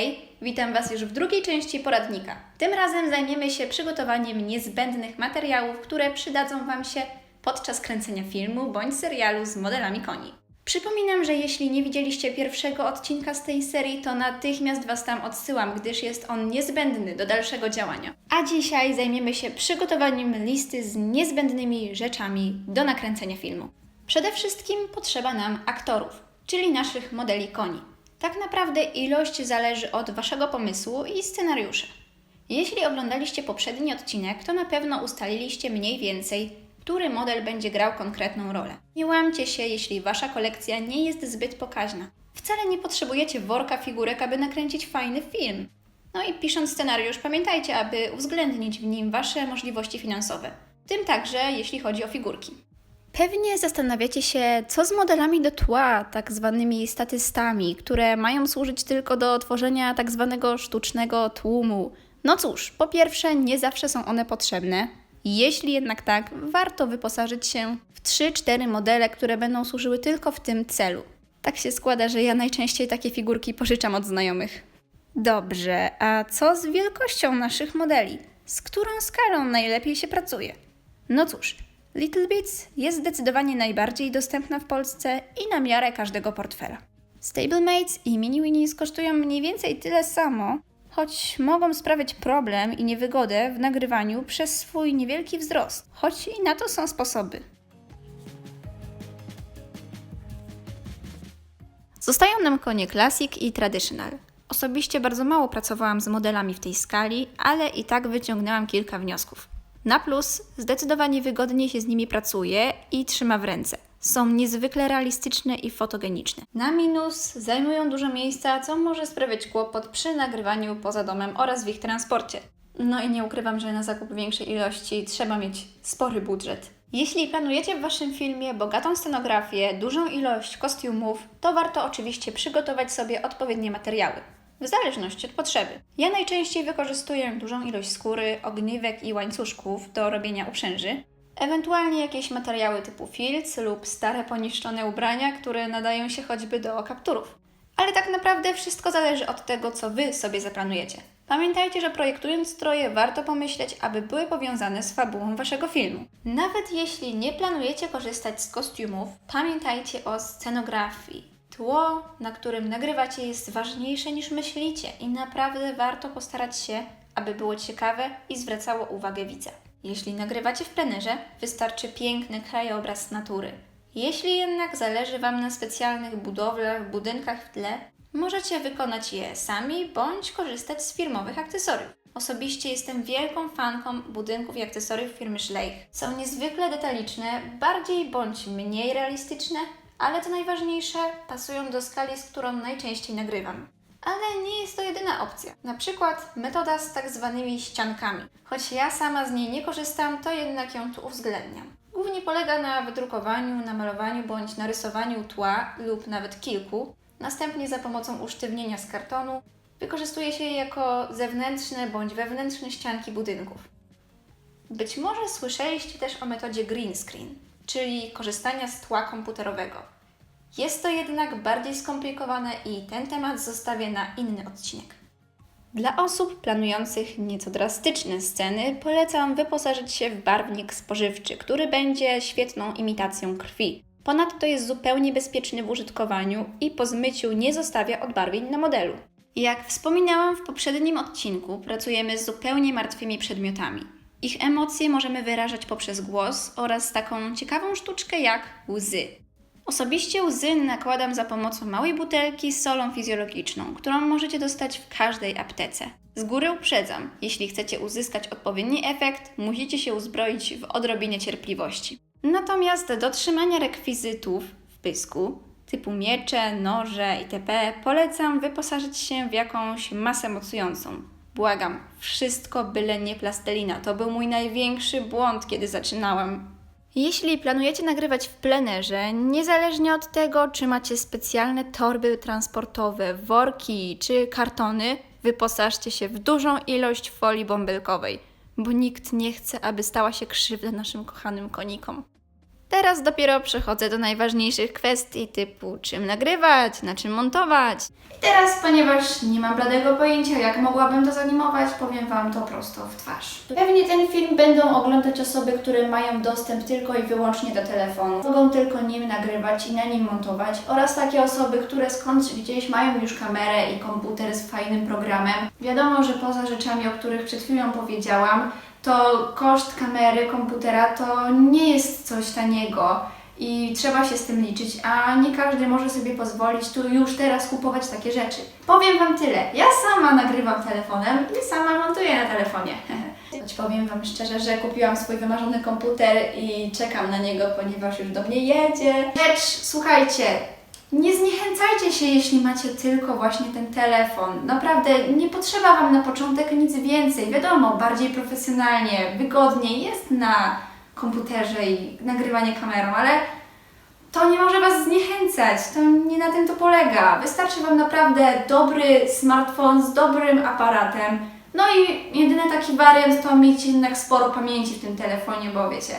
Hej, witam Was już w drugiej części poradnika. Tym razem zajmiemy się przygotowaniem niezbędnych materiałów, które przydadzą Wam się podczas kręcenia filmu bądź serialu z modelami koni. Przypominam, że jeśli nie widzieliście pierwszego odcinka z tej serii, to natychmiast Was tam odsyłam, gdyż jest on niezbędny do dalszego działania. A dzisiaj zajmiemy się przygotowaniem listy z niezbędnymi rzeczami do nakręcenia filmu. Przede wszystkim potrzeba nam aktorów, czyli naszych modeli koni. Tak naprawdę ilość zależy od Waszego pomysłu i scenariusza. Jeśli oglądaliście poprzedni odcinek, to na pewno ustaliliście mniej więcej, który model będzie grał konkretną rolę. Nie łamcie się, jeśli Wasza kolekcja nie jest zbyt pokaźna. Wcale nie potrzebujecie worka figurek, aby nakręcić fajny film. No i pisząc scenariusz, pamiętajcie, aby uwzględnić w nim Wasze możliwości finansowe, w tym także jeśli chodzi o figurki. Pewnie zastanawiacie się, co z modelami do tła, tak zwanymi statystami, które mają służyć tylko do tworzenia tak zwanego sztucznego tłumu. No cóż, po pierwsze, nie zawsze są one potrzebne. Jeśli jednak tak, warto wyposażyć się w 3-4 modele, które będą służyły tylko w tym celu. Tak się składa, że ja najczęściej takie figurki pożyczam od znajomych. Dobrze, a co z wielkością naszych modeli? Z którą skalą najlepiej się pracuje? No cóż, Little Bits jest zdecydowanie najbardziej dostępna w Polsce i na miarę każdego portfela. Stablemates i Mini Winnies kosztują mniej więcej tyle samo, choć mogą sprawiać problem i niewygodę w nagrywaniu przez swój niewielki wzrost, choć i na to są sposoby. Zostają nam konie Classic i Traditional. Osobiście bardzo mało pracowałam z modelami w tej skali, ale i tak wyciągnęłam kilka wniosków. Na plus, zdecydowanie wygodnie się z nimi pracuje i trzyma w ręce. Są niezwykle realistyczne i fotogeniczne. Na minus, zajmują dużo miejsca, co może sprawiać kłopot przy nagrywaniu poza domem oraz w ich transporcie. No i nie ukrywam, że na zakup większej ilości trzeba mieć spory budżet. Jeśli planujecie w Waszym filmie bogatą scenografię, dużą ilość kostiumów, to warto oczywiście przygotować sobie odpowiednie materiały w zależności od potrzeby. Ja najczęściej wykorzystuję dużą ilość skóry, ogniwek i łańcuszków do robienia uprzęży, ewentualnie jakieś materiały typu filc lub stare poniszczone ubrania, które nadają się choćby do kapturów. Ale tak naprawdę wszystko zależy od tego, co Wy sobie zaplanujecie. Pamiętajcie, że projektując stroje warto pomyśleć, aby były powiązane z fabułą Waszego filmu. Nawet jeśli nie planujecie korzystać z kostiumów, pamiętajcie o scenografii. Tło, na którym nagrywacie, jest ważniejsze niż myślicie i naprawdę warto postarać się, aby było ciekawe i zwracało uwagę widza. Jeśli nagrywacie w plenerze, wystarczy piękny krajobraz natury. Jeśli jednak zależy Wam na specjalnych budowlach, budynkach w tle, możecie wykonać je sami bądź korzystać z firmowych akcesoriów. Osobiście jestem wielką fanką budynków i akcesoriów firmy Schleich. Są niezwykle detaliczne, bardziej bądź mniej realistyczne, ale co najważniejsze, pasują do skali, z którą najczęściej nagrywam. Ale nie jest to jedyna opcja. Na przykład metoda z tak zwanymi ściankami. Choć ja sama z niej nie korzystam, to jednak ją tu uwzględniam. Głównie polega na wydrukowaniu, namalowaniu bądź narysowaniu tła lub nawet kilku. Następnie za pomocą usztywnienia z kartonu wykorzystuje się je jako zewnętrzne bądź wewnętrzne ścianki budynków. Być może słyszeliście też o metodzie green screen, czyli korzystania z tła komputerowego. Jest to jednak bardziej skomplikowane i ten temat zostawię na inny odcinek. Dla osób planujących nieco drastyczne sceny polecam wyposażyć się w barwnik spożywczy, który będzie świetną imitacją krwi. Ponadto jest zupełnie bezpieczny w użytkowaniu i po zmyciu nie zostawia odbarwień na modelu. Jak wspominałam w poprzednim odcinku, pracujemy z zupełnie martwymi przedmiotami. Ich emocje możemy wyrażać poprzez głos oraz taką ciekawą sztuczkę jak łzy. Osobiście łzy nakładam za pomocą małej butelki z solą fizjologiczną, którą możecie dostać w każdej aptece. Z góry uprzedzam, jeśli chcecie uzyskać odpowiedni efekt, musicie się uzbroić w odrobinie cierpliwości. Natomiast do trzymania rekwizytów w pysku, typu miecze, noże itp., polecam wyposażyć się w jakąś masę mocującą. Błagam, wszystko byle nie plastelina. To był mój największy błąd, kiedy zaczynałam. Jeśli planujecie nagrywać w plenerze, niezależnie od tego, czy macie specjalne torby transportowe, worki czy kartony, wyposażcie się w dużą ilość folii bąbelkowej, bo nikt nie chce, aby stała się krzywda naszym kochanym konikom. Teraz dopiero przechodzę do najważniejszych kwestii typu czym nagrywać, na czym montować. I teraz, ponieważ nie mam bladego pojęcia, jak mogłabym to zanimować, powiem Wam to prosto w twarz. Pewnie ten film będą oglądać osoby, które mają dostęp tylko i wyłącznie do telefonu. Mogą tylko nim nagrywać i na nim montować oraz takie osoby, które skądś gdzieś mają już kamerę i komputer z fajnym programem. Wiadomo, że poza rzeczami, o których przed chwilą powiedziałam, to koszt kamery, komputera to nie jest coś taniego i trzeba się z tym liczyć, a nie każdy może sobie pozwolić tu już teraz kupować takie rzeczy. Powiem Wam tyle, ja sama nagrywam telefonem i sama montuję na telefonie. Choć powiem Wam szczerze, że kupiłam swój wymarzony komputer i czekam na niego, ponieważ już do mnie jedzie. Lecz słuchajcie, nie zniechęcajcie się, jeśli macie tylko właśnie ten telefon. Naprawdę nie potrzeba Wam na początek nic więcej. Wiadomo, bardziej profesjonalnie, wygodniej jest na komputerze i nagrywanie kamerą, ale to nie może Was zniechęcać. To nie na tym to polega. Wystarczy Wam naprawdę dobry smartfon z dobrym aparatem. No i jedyny taki wariant to mieć jednak sporo pamięci w tym telefonie, bo wiecie,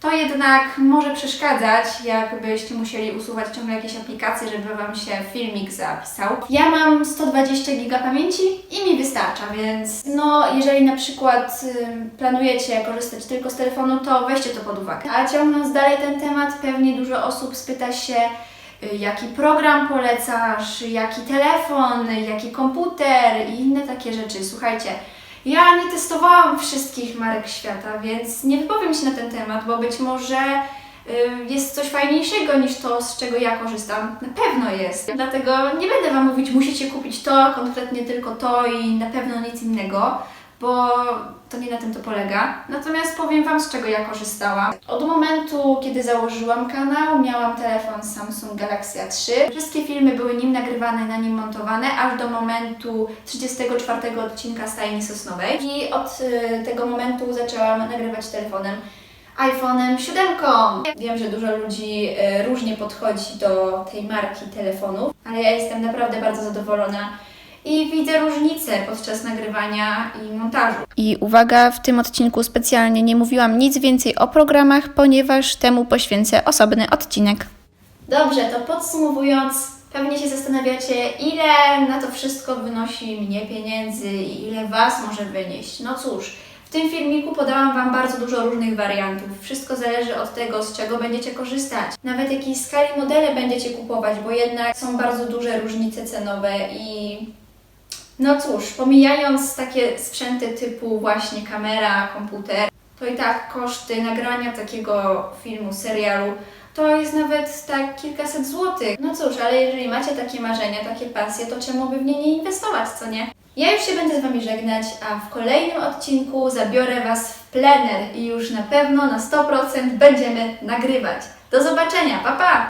to jednak może przeszkadzać, jakbyście musieli usuwać ciągle jakieś aplikacje, żeby Wam się filmik zapisał. Ja mam 120 giga pamięci i mi wystarcza, więc no jeżeli na przykład planujecie korzystać tylko z telefonu, to weźcie to pod uwagę. A ciągnąc dalej ten temat, pewnie dużo osób spyta się, y, jaki program polecasz, jaki telefon, jaki komputer i inne takie rzeczy. Słuchajcie, ja nie testowałam wszystkich marek świata, więc nie wypowiem się na ten temat, bo być może y, jest coś fajniejszego niż to, z czego ja korzystam. Na pewno jest. Dlatego nie będę Wam mówić, musicie kupić to, konkretnie tylko to i na pewno nic innego, bo to nie na tym to polega. Natomiast powiem Wam, z czego ja korzystałam. Od momentu, kiedy założyłam kanał, miałam telefon Samsung Galaxy A3. Wszystkie filmy były nim nagrywane, na nim montowane, aż do momentu 34 odcinka Stajni Sosnowej. I od y, tego momentu zaczęłam nagrywać telefonem iPhone'em 7. Wiem, że dużo ludzi y, różnie podchodzi do tej marki telefonów, ale ja jestem naprawdę bardzo zadowolona i widzę różnicę podczas nagrywania i montażu. I uwaga, w tym odcinku specjalnie nie mówiłam nic więcej o programach, ponieważ temu poświęcę osobny odcinek. Dobrze, to podsumowując, pewnie się zastanawiacie, ile na to wszystko wynosi mnie pieniędzy i ile Was może wynieść. No cóż, w tym filmiku podałam Wam bardzo dużo różnych wariantów. Wszystko zależy od tego, z czego będziecie korzystać. Nawet jakiej skali modele będziecie kupować, bo jednak są bardzo duże różnice cenowe i no cóż, pomijając takie sprzęty typu właśnie kamera, komputer, to i tak koszty nagrania takiego filmu, serialu to jest nawet tak kilkaset złotych. No cóż, ale jeżeli macie takie marzenia, takie pasje, to czemu by w nie nie inwestować, co nie? Ja już się będę z Wami żegnać, a w kolejnym odcinku zabiorę Was w plener i już na pewno na 100% będziemy nagrywać. Do zobaczenia, pa pa!